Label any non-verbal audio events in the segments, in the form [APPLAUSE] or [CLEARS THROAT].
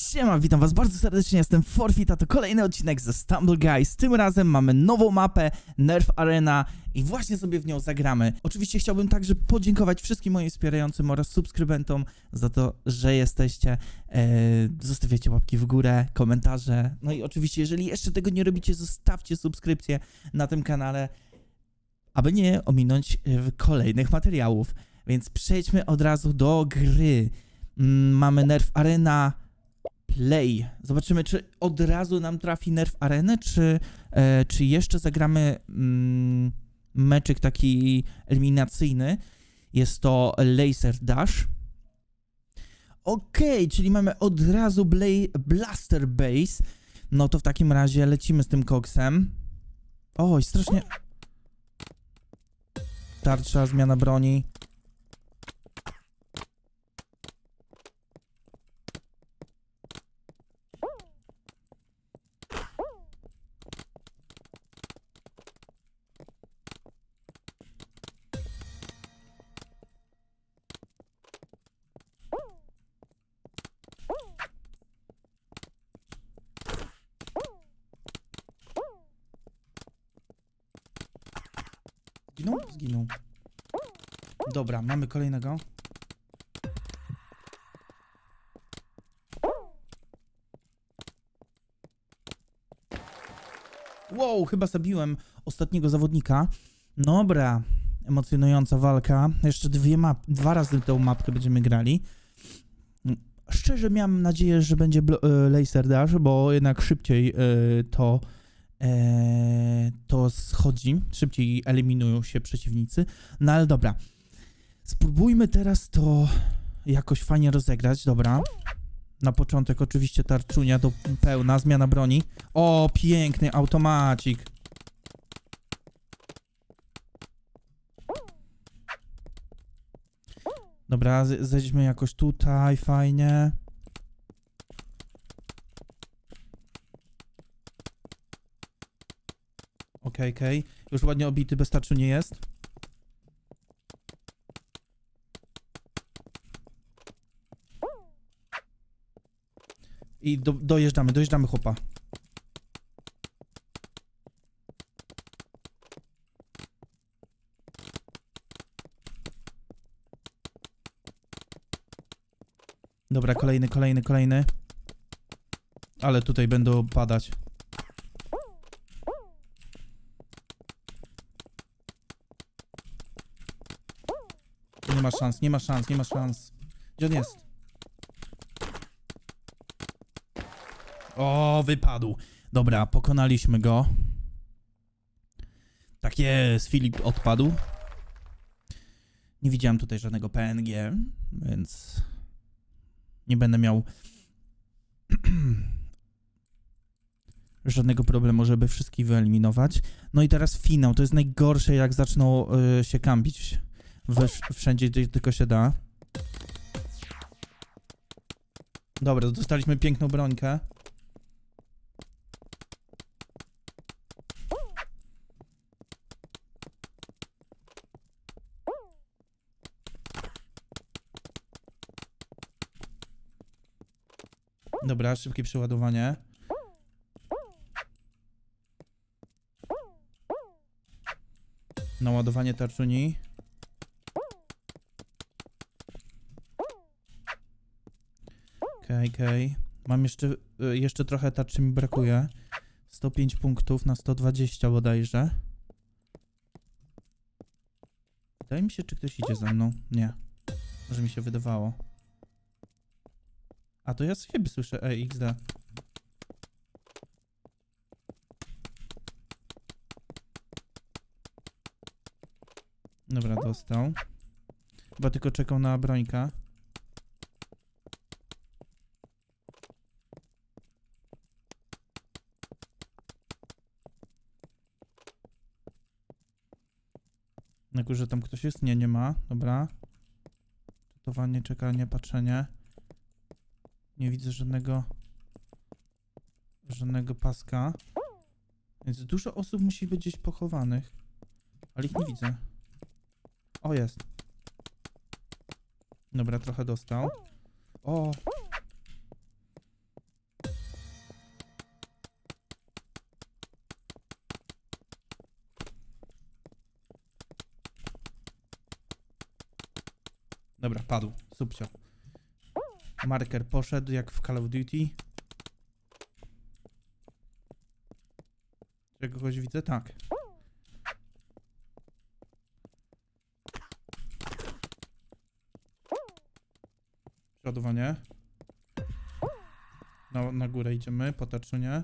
Siema, witam was bardzo serdecznie, jestem Forfeit, a to kolejny odcinek ze Stumble Guys. Tym razem mamy nową mapę, Nerf Arena i właśnie sobie w nią zagramy. Oczywiście chciałbym także podziękować wszystkim moim wspierającym oraz subskrybentom za to, że jesteście. Eee, zostawiacie łapki w górę, komentarze. No i oczywiście, jeżeli jeszcze tego nie robicie, zostawcie subskrypcję na tym kanale, aby nie ominąć e, kolejnych materiałów. Więc przejdźmy od razu do gry. Mm, Mamy Nerf Arena Play. Zobaczymy, czy od razu nam trafi Nerf Arenę, czy, e, czy jeszcze zagramy mm, meczyk taki eliminacyjny. Jest to Laser Dash. Okej, czyli mamy od razu Bla- Blaster Base. No to w takim razie lecimy z tym koksem. Oj, strasznie... Tarcza, zmiana broni. Zginął? Zginął. Dobra, mamy kolejnego. Wow, chyba zabiłem ostatniego zawodnika. Dobra, emocjonująca walka. Jeszcze dwie map, dwa razy tę mapkę będziemy grali. Szczerze miałem nadzieję, że będzie e, laser dash, bo jednak szybciej e, to to schodzi, szybciej eliminują się przeciwnicy. No ale dobra. Spróbujmy teraz to jakoś fajnie rozegrać. Dobra. Na początek oczywiście tarczunia do pełna, zmiana broni. O, piękny automacik. Dobra, zejdźmy jakoś tutaj, fajnie. Okej, okej. Już ładnie obity, bez tarczy nie jest. I do, dojeżdżamy, dojeżdżamy chłopa. Dobra, kolejny, kolejny, kolejny. Ale tutaj będą padać. Nie ma szans, nie ma szans, nie ma szans. Gdzie on jest? O, wypadł. Dobra, pokonaliśmy go. Tak jest, Filip odpadł. Nie widziałem tutaj żadnego PNG, więc nie będę miał [CLEARS THROAT] żadnego problemu, żeby wszystkich wyeliminować. No i teraz finał. To jest najgorsze, jak zaczną y, się kambić wszędzie, gdzie tylko się da. Dobra, dostaliśmy piękną brońkę. Dobra, szybkie przeładowanie. Naładowanie tarczuni. Okej. Mam jeszcze, y, jeszcze trochę tarczy mi brakuje. 105 punktów na 120 bodajże. Wydaje mi się, czy ktoś idzie za mną. Nie. Może mi się wydawało. A to ja siebie słyszę E, EXD. Dobra, dostał. Chyba tylko czekał na brońka. Górze tam ktoś jest? Nie, nie ma. Dobra. Czytowanie, czekanie, patrzenie. Nie widzę żadnego żadnego paska. Więc dużo osób musi być gdzieś pochowanych. Ale ich nie widzę. O, jest. Dobra, trochę dostał. O! Padł. Subcio. Marker poszedł jak w Call of Duty. Czy kogoś widzę? Tak. Przeładowanie. Na, na górę idziemy, po nie.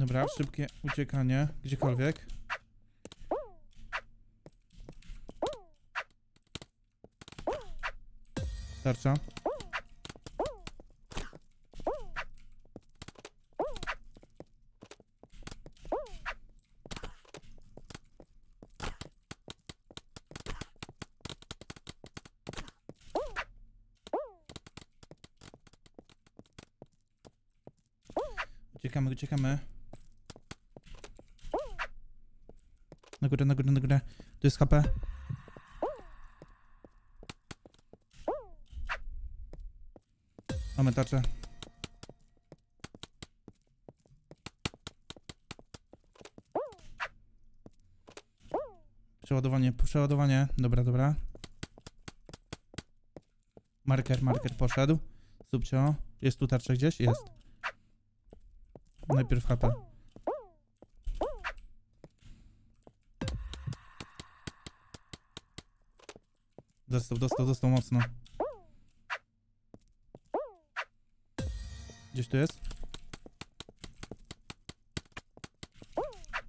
Dobra, szybkie uciekanie gdziekolwiek. Tarcza. Uciekamy, uciekamy. Na górę, na górę, na górę. Tu jest HP. Mamy tarczę. Przeładowanie, przeładowanie. Dobra, dobra. Marker, marker poszedł. Subcio. Jest tu tarcza gdzieś? Jest. Najpierw HP. Dostał, dostał, dostał mocno. Gdzieś tu jest?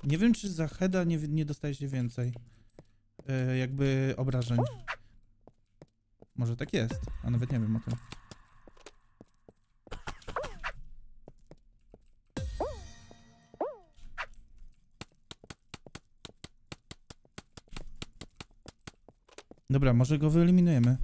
Nie wiem, czy za heada nie, nie dostaje się więcej. e, jakby obrażeń. Może tak jest, a nawet nie wiem o tym. Dobra, może go wyeliminujemy.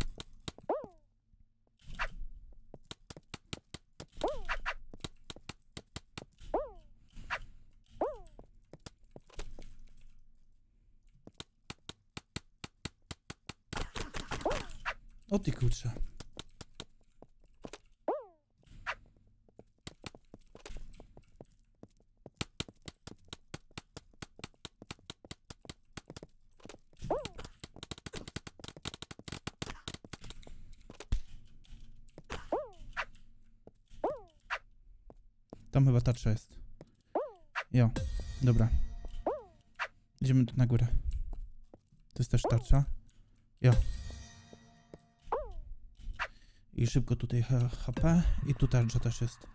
O ty kurczę. Tam chyba tarcza jest. Jo, dobra. Idziemy tu na górę. To jest też tarcza. Jo. I szybko tutaj HP. I tu tarcza też jest.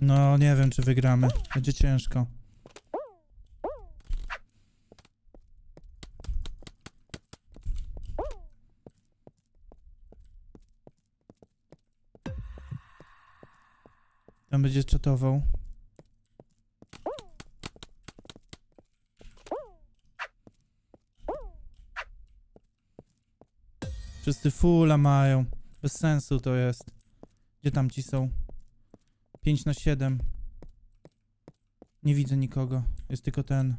No, nie wiem, czy wygramy. Będzie ciężko. Tam będzie czatował. Wszyscy fulla mają. Bez sensu to jest. Gdzie tam ci są? 5 na 7. Nie widzę nikogo. Jest tylko ten.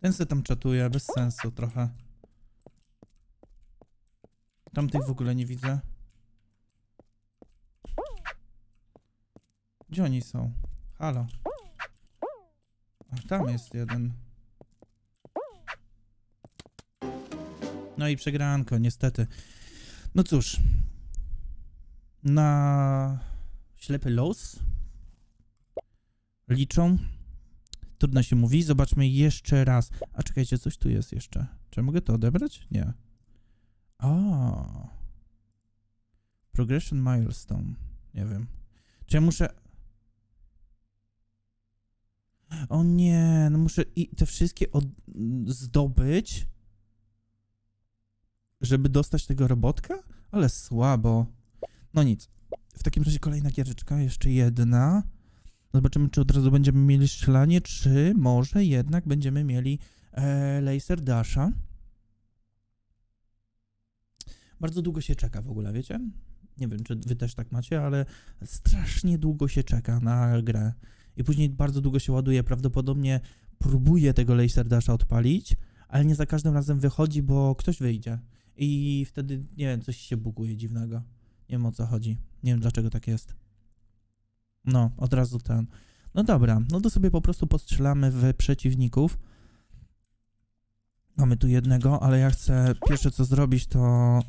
Ten se tam czatuje, bez sensu trochę. Tamtych w ogóle nie widzę. Gdzie oni są? Halo. A, tam jest jeden. No i przegranko, niestety. No cóż. Na ślepy los liczą. Trudno się mówi. Zobaczmy jeszcze raz. A czekajcie, coś tu jest jeszcze. Czy mogę to odebrać? Nie. O. Progression milestone. Nie wiem. Czy ja muszę. O nie, no muszę i te wszystkie od... zdobyć, żeby dostać tego robotka? Ale słabo. No nic. W takim razie kolejna giereczka, jeszcze jedna. Zobaczymy, czy od razu będziemy mieli strzelanie, czy może jednak będziemy mieli e, laser dasha. bardzo długo się czeka w ogóle, wiecie? Nie wiem, czy wy też tak macie, ale strasznie długo się czeka na grę. I później bardzo długo się ładuje. Prawdopodobnie próbuje tego Laser Dasha odpalić, ale nie za każdym razem wychodzi, bo ktoś wyjdzie. I wtedy, nie wiem, coś się buguje dziwnego. Nie wiem o co chodzi. Nie wiem dlaczego tak jest. No, od razu ten. No dobra, no to sobie po prostu postrzelamy w przeciwników. Mamy tu jednego, ale ja chcę pierwsze co zrobić to...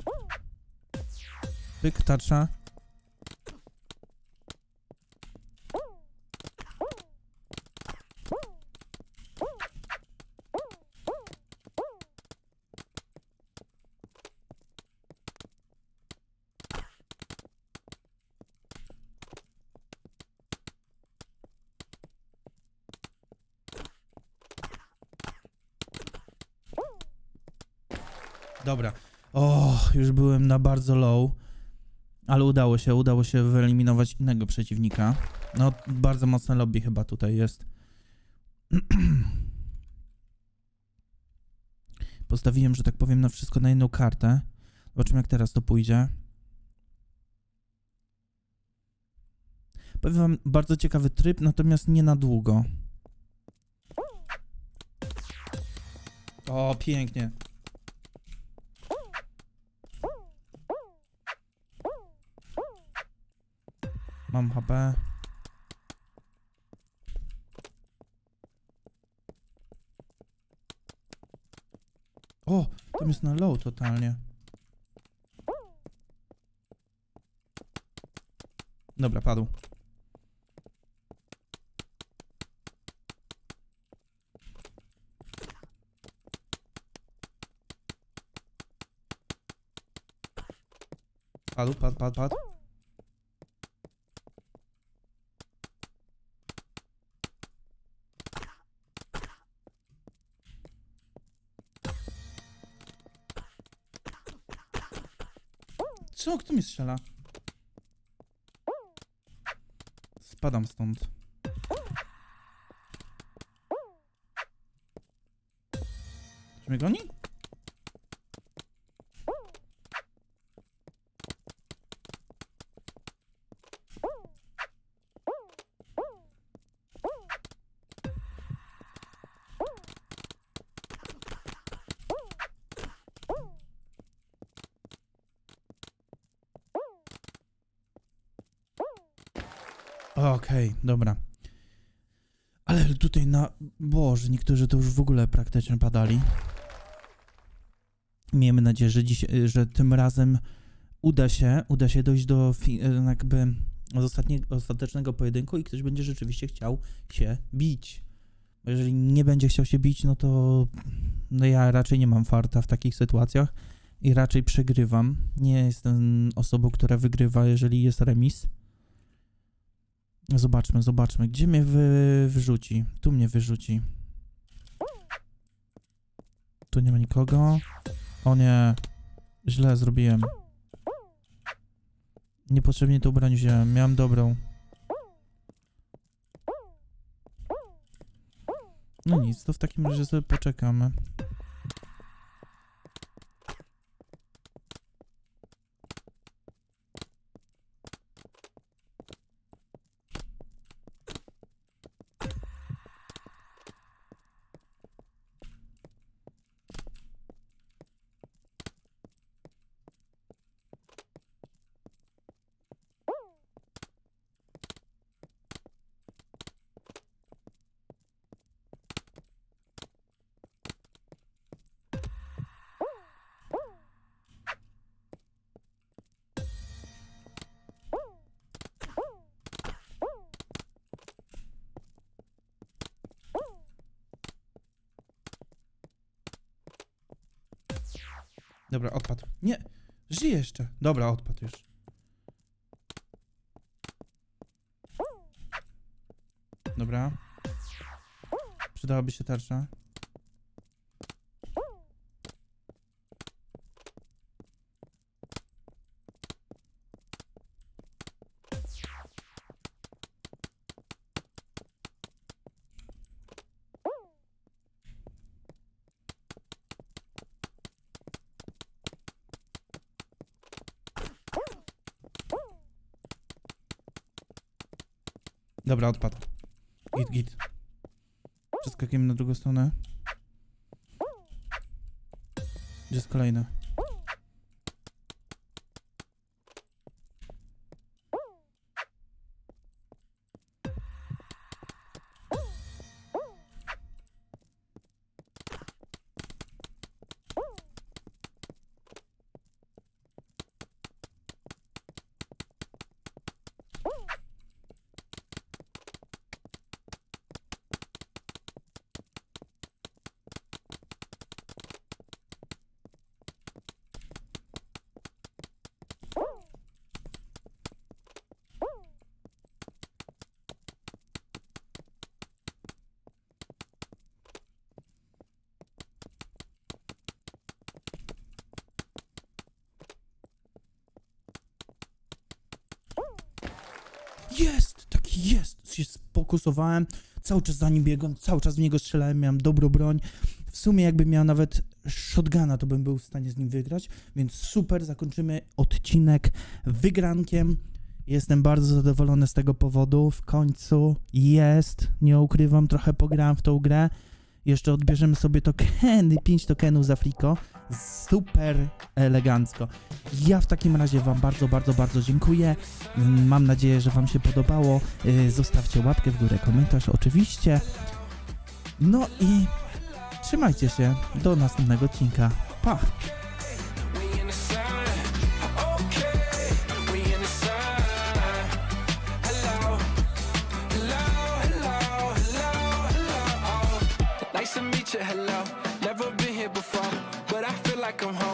Pyk, tarcza. Dobra. O, już byłem na bardzo low. Ale udało się, udało się wyeliminować innego przeciwnika. No, bardzo mocne lobby chyba tutaj jest. [CLEARS THROAT] Postawiłem, że tak powiem, na wszystko na jedną kartę. Zobaczymy, jak teraz to pójdzie. Powiem wam, bardzo ciekawy tryb, natomiast nie na długo. O, pięknie. Mam HP. O, tam jest na low totalnie. Dobra, padł. Padł, padł, padł, padł. Co? Kto mi strzela? Spadam stąd. Czy mnie goni? Okej, dobra. Ale tutaj na... Boże, niektórzy to już w ogóle praktycznie padali. Miejmy nadzieję, że, dziś, że tym razem uda się, uda się dojść do fi, jakby ostatecznego pojedynku i ktoś będzie rzeczywiście chciał się bić. Jeżeli nie będzie chciał się bić, no to no ja raczej nie mam farta w takich sytuacjach i raczej przegrywam. Nie jestem osobą, która wygrywa, jeżeli jest remis. Zobaczmy, zobaczmy. Gdzie mnie wy, wyrzuci? Tu mnie wyrzuci. Tu nie ma nikogo. O nie. Źle zrobiłem. Niepotrzebnie tą broń wziąłem. Miałem dobrą. No nic, to w takim razie sobie poczekamy. Dobra, odpadł. Nie, żyje jeszcze. Dobra, odpadł już. Dobra. Przydałaby się tarcza. Dobra, odpadł. Git, git. Przeskakujemy na drugą stronę. Gdzie jest kolejny? Jest! Tak jest! Się sfokusowałem, cały czas za nim biegłem, cały czas w niego strzelałem, miałem dobrą broń. W sumie jakbym miał nawet shotguna, to bym był w stanie z nim wygrać, więc super, zakończymy odcinek wygrankiem. Jestem bardzo zadowolony z tego powodu. W końcu jest, nie ukrywam, trochę pograłem w tą grę. Jeszcze odbierzemy sobie tokeny, 5 tokenów za Fliko. Super elegancko. Ja w takim razie Wam bardzo, bardzo, bardzo dziękuję. Mam nadzieję, że Wam się podobało. Yy, Zostawcie łapkę w górę, komentarz oczywiście. No i trzymajcie się. Do następnego odcinka. Pa! like I'm home.